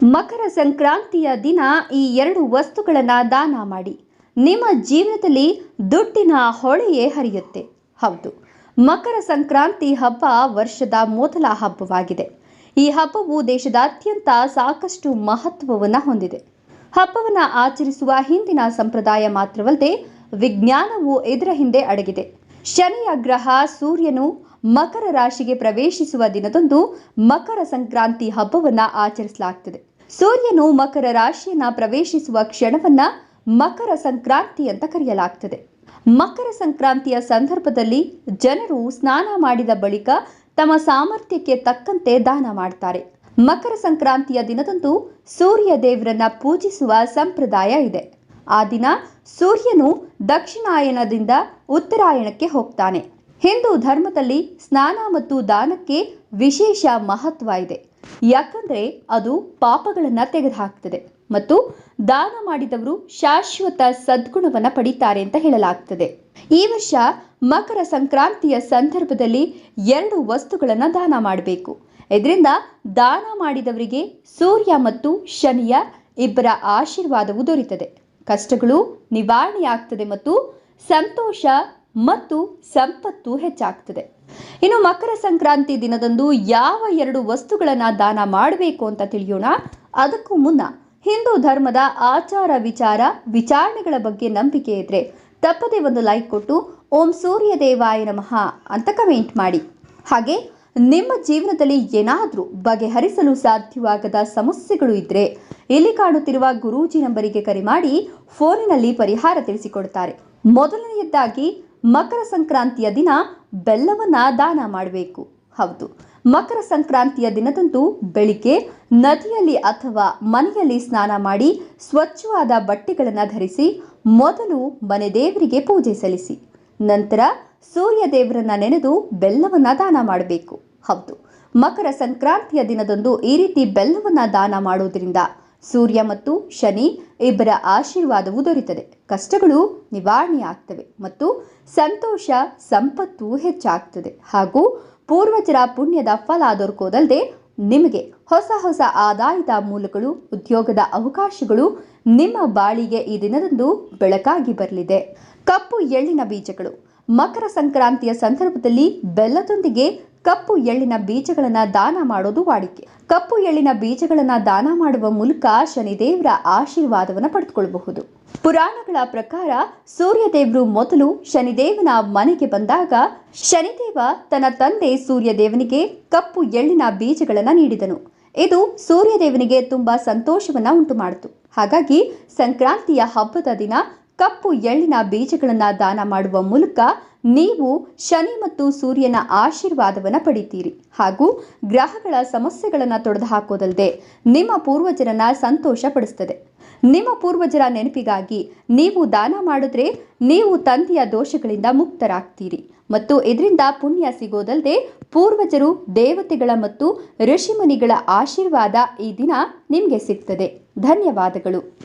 ಮಕರ ಸಂಕ್ರಾಂತಿಯ ದಿನ ಈ ಎರಡು ವಸ್ತುಗಳನ್ನು ದಾನ ಮಾಡಿ. ನಿಮ್ಮ ಜೀವನದಲ್ಲಿ ದುಡ್ಡಿನ ಹೊಳೆಯೇ ಹರಿಯುತ್ತೆ. ಹೌದು, ಮಕರ ಸಂಕ್ರಾಂತಿ ಹಬ್ಬ ವರ್ಷದ ಮೊದಲ ಹಬ್ಬವಾಗಿದೆ. ಈ ಹಬ್ಬವು ದೇಶದಾದ್ಯಂತ ಸಾಕಷ್ಟು ಮಹತ್ವವನ್ನು ಹೊಂದಿದೆ. ಹಬ್ಬವನ್ನು ಆಚರಿಸುವ ಹಿಂದಿನ ಸಂಪ್ರದಾಯ ಮಾತ್ರವಲ್ಲದೆ ವಿಜ್ಞಾನವು ಇದರ ಹಿಂದೆ ಅಡಗಿದೆ. ಶನಿಯ ಗ್ರಹ ಸೂರ್ಯನು ಮಕರ ರಾಶಿಗೆ ಪ್ರವೇಶಿಸುವ ದಿನದಂದು ಮಕರ ಸಂಕ್ರಾಂತಿ ಹಬ್ಬವನ್ನು ಆಚರಿಸಲಾಗ್ತದೆ. ಸೂರ್ಯನು ಮಕರ ರಾಶಿಯನ್ನ ಪ್ರವೇಶಿಸುವ ಕ್ಷಣವನ್ನ ಮಕರ ಸಂಕ್ರಾಂತಿ ಅಂತ ಕರೆಯಲಾಗ್ತದೆ. ಮಕರ ಸಂಕ್ರಾಂತಿಯ ಸಂದರ್ಭದಲ್ಲಿ ಜನರು ಸ್ನಾನ ಮಾಡಿದ ಬಳಿಕ ತಮ್ಮ ಸಾಮರ್ಥ್ಯಕ್ಕೆ ತಕ್ಕಂತೆ ದಾನ ಮಾಡ್ತಾರೆ. ಮಕರ ಸಂಕ್ರಾಂತಿಯ ದಿನದಂದು ಸೂರ್ಯ ದೇವರನ್ನ ಪೂಜಿಸುವ ಸಂಪ್ರದಾಯ ಇದೆ. ಆ ದಿನ ಸೂರ್ಯನು ದಕ್ಷಿಣಾಯನದಿಂದ ಉತ್ತರಾಯಣಕ್ಕೆ ಹೋಗ್ತಾನೆ. ಹಿಂದೂ ಧರ್ಮದಲ್ಲಿ ಸ್ನಾನ ಮತ್ತು ದಾನಕ್ಕೆ ವಿಶೇಷ ಮಹತ್ವ ಇದೆ. ಯಾಕಂದ್ರೆ ಅದು ಪಾಪಗಳನ್ನು ತೆಗೆದುಹಾಕ್ತದೆ ಮತ್ತು ದಾನ ಮಾಡಿದವರು ಶಾಶ್ವತ ಸದ್ಗುಣವನ್ನು ಪಡೀತಾರೆ ಅಂತ ಹೇಳಲಾಗ್ತದೆ. ಈ ವರ್ಷ ಮಕರ ಸಂಕ್ರಾಂತಿಯ ಸಂದರ್ಭದಲ್ಲಿ ಎರಡು ವಸ್ತುಗಳನ್ನು ದಾನ ಮಾಡಬೇಕು. ಇದರಿಂದ ದಾನ ಮಾಡಿದವರಿಗೆ ಸೂರ್ಯ ಮತ್ತು ಶನಿಯ ಇಬ್ಬರ ಆಶೀರ್ವಾದವು ದೊರೀತದೆ. ಕಷ್ಟಗಳು ನಿವಾರಣೆಯಾಗ್ತದೆ ಮತ್ತು ಸಂತೋಷ ಮತ್ತು ಸಂಪತ್ತು ಹೆಚ್ಚಾಗ್ತದೆ. ಇನ್ನು ಮಕರ ಸಂಕ್ರಾಂತಿ ದಿನದಂದು ಯಾವ ಎರಡು ವಸ್ತುಗಳನ್ನು ದಾನ ಮಾಡಬೇಕು ಅಂತ ತಿಳಿಯೋಣ. ಅದಕ್ಕೂ ಮುನ್ನ ಹಿಂದೂ ಧರ್ಮದ ಆಚಾರ ವಿಚಾರ, ವಿಚಾರಣೆಗಳ ಬಗ್ಗೆ ನಂಬಿಕೆ ಇದ್ರೆ ತಪ್ಪದೆ ಒಂದು ಲೈಕ್ ಕೊಟ್ಟು ಓಂ ಸೂರ್ಯ ದೇವಾಯ ನಮಃ ಅಂತ ಕಮೆಂಟ್ ಮಾಡಿ. ಹಾಗೆ ನಿಮ್ಮ ಜೀವನದಲ್ಲಿ ಏನಾದರೂ ಬಗೆಹರಿಸಲು ಸಾಧ್ಯವಾಗದ ಸಮಸ್ಯೆಗಳು ಇದ್ದರೆ ಇಲ್ಲಿ ಕಾಣುತ್ತಿರುವ ಗುರೂಜಿ ನಂಬರಿಗೆ ಕರೆ ಮಾಡಿ ಫೋನಿನಲ್ಲಿ ಪರಿಹಾರ ತಿಳಿಸಿಕೊಡ್ತಾರೆ. ಮೊದಲನೆಯದಾಗಿ ಮಕರ ಸಂಕ್ರಾಂತಿಯ ದಿನ ಬೆಲ್ಲವನ್ನು ದಾನ ಮಾಡಬೇಕು. ಹೌದು, ಮಕರ ಸಂಕ್ರಾಂತಿಯ ದಿನದಂದು ಬೆಳಿಗ್ಗೆ ನದಿಯಲ್ಲಿ ಅಥವಾ ಮನೆಯಲ್ಲಿ ಸ್ನಾನ ಮಾಡಿ ಸ್ವಚ್ಛವಾದ ಬಟ್ಟೆಗಳನ್ನು ಧರಿಸಿ ಮೊದಲು ಮನೆ ದೇವರಿಗೆ ಪೂಜೆ ಸಲ್ಲಿಸಿ. ನಂತರ ಸೂರ್ಯ ದೇವರನ್ನ ನೆನೆದು ಬೆಲ್ಲವನ್ನು ದಾನ ಮಾಡಬೇಕು. ಹೌದು, ಮಕರ ಸಂಕ್ರಾಂತಿಯ ದಿನದಂದು ಈ ರೀತಿ ಬೆಲ್ಲವನ್ನು ದಾನ ಮಾಡುವುದರಿಂದ ಸೂರ್ಯ ಮತ್ತು ಶನಿ ಇಬ್ಬರ ಆಶೀರ್ವಾದವು ದೊರೆತದೆ. ಕಷ್ಟಗಳು ನಿವಾರಣೆಯಾಗ್ತವೆ ಮತ್ತು ಸಂತೋಷ, ಸಂಪತ್ತು ಹೆಚ್ಚಾಗ್ತದೆ. ಹಾಗೂ ಪೂರ್ವಜರ ಪುಣ್ಯದ ಫಲ ದೊರಕೋದಲ್ಲದೆ ನಿಮಗೆ ಹೊಸ ಹೊಸ ಆದಾಯದ ಮೂಲಗಳು, ಉದ್ಯೋಗದ ಅವಕಾಶಗಳು ನಿಮ್ಮ ಬಾಳಿಗೆ ಈ ದಿನದಂದು ಬೆಳಕಾಗಿ ಬರಲಿದೆ. ಕಪ್ಪು ಎಳ್ಳಿನ ಬೀಜಗಳು ಮಕರ ಸಂಕ್ರಾಂತಿಯ ಸಂದರ್ಭದಲ್ಲಿ ಬೆಲ್ಲದೊಂದಿಗೆ ಕಪ್ಪು ಎಳ್ಳಿನ ಬೀಜಗಳನ್ನು ದಾನ ಮಾಡೋದು ವಾಡಿಕೆ. ಕಪ್ಪು ಎಳ್ಳಿನ ಬೀಜಗಳನ್ನು ದಾನ ಮಾಡುವ ಮೂಲಕ ಶನಿದೇವರ ಆಶೀರ್ವಾದವನ್ನು ಪಡೆದುಕೊಳ್ಳಬಹುದು. ಪುರಾಣಗಳ ಪ್ರಕಾರ ಸೂರ್ಯದೇವರು ಮೊದಲು ಶನಿದೇವನ ಮನೆಗೆ ಬಂದಾಗ ಶನಿದೇವ ತನ್ನ ತಂದೆ ಸೂರ್ಯದೇವನಿಗೆ ಕಪ್ಪು ಎಳ್ಳಿನ ಬೀಜಗಳನ್ನು ನೀಡಿದನು. ಇದು ಸೂರ್ಯದೇವನಿಗೆ ತುಂಬಾ ಸಂತೋಷವನ್ನ ಉಂಟು ಮಾಡಿತು ಹಾಗಾಗಿ ಸಂಕ್ರಾಂತಿಯ ಹಬ್ಬದ ದಿನ ಕಪ್ಪು ಎಳ್ಳಿನ ಬೀಜಗಳನ್ನು ದಾನ ಮಾಡುವ ಮೂಲಕ ನೀವು ಶನಿ ಮತ್ತು ಸೂರ್ಯನ ಆಶೀರ್ವಾದವನ್ನು ಪಡಿತೀರಿ. ಹಾಗೂ ಗ್ರಹಗಳ ಸಮಸ್ಯೆಗಳನ್ನು ತೊಡೆದು ಹಾಕೋದಲ್ಲದೆ ನಿಮ್ಮ ಪೂರ್ವಜರನ್ನ ಸಂತೋಷ ಪಡಿಸ್ತದೆ. ನಿಮ್ಮ ಪೂರ್ವಜರ ನೆನಪಿಗಾಗಿ ನೀವು ದಾನ ಮಾಡಿದ್ರೆ ನೀವು ತಂದೆಯ ದೋಷಗಳಿಂದ ಮುಕ್ತರಾಗ್ತೀರಿ. ಮತ್ತು ಇದರಿಂದ ಪುಣ್ಯ ಸಿಗೋದಲ್ಲದೆ ಪೂರ್ವಜರು ದೇವತೆಗಳ ಮತ್ತು ಋಷಿಮುನಿಗಳ ಆಶೀರ್ವಾದ ಈ ದಿನ ನಿಮಗೆ ಸಿಗ್ತದೆ. ಧನ್ಯವಾದಗಳು.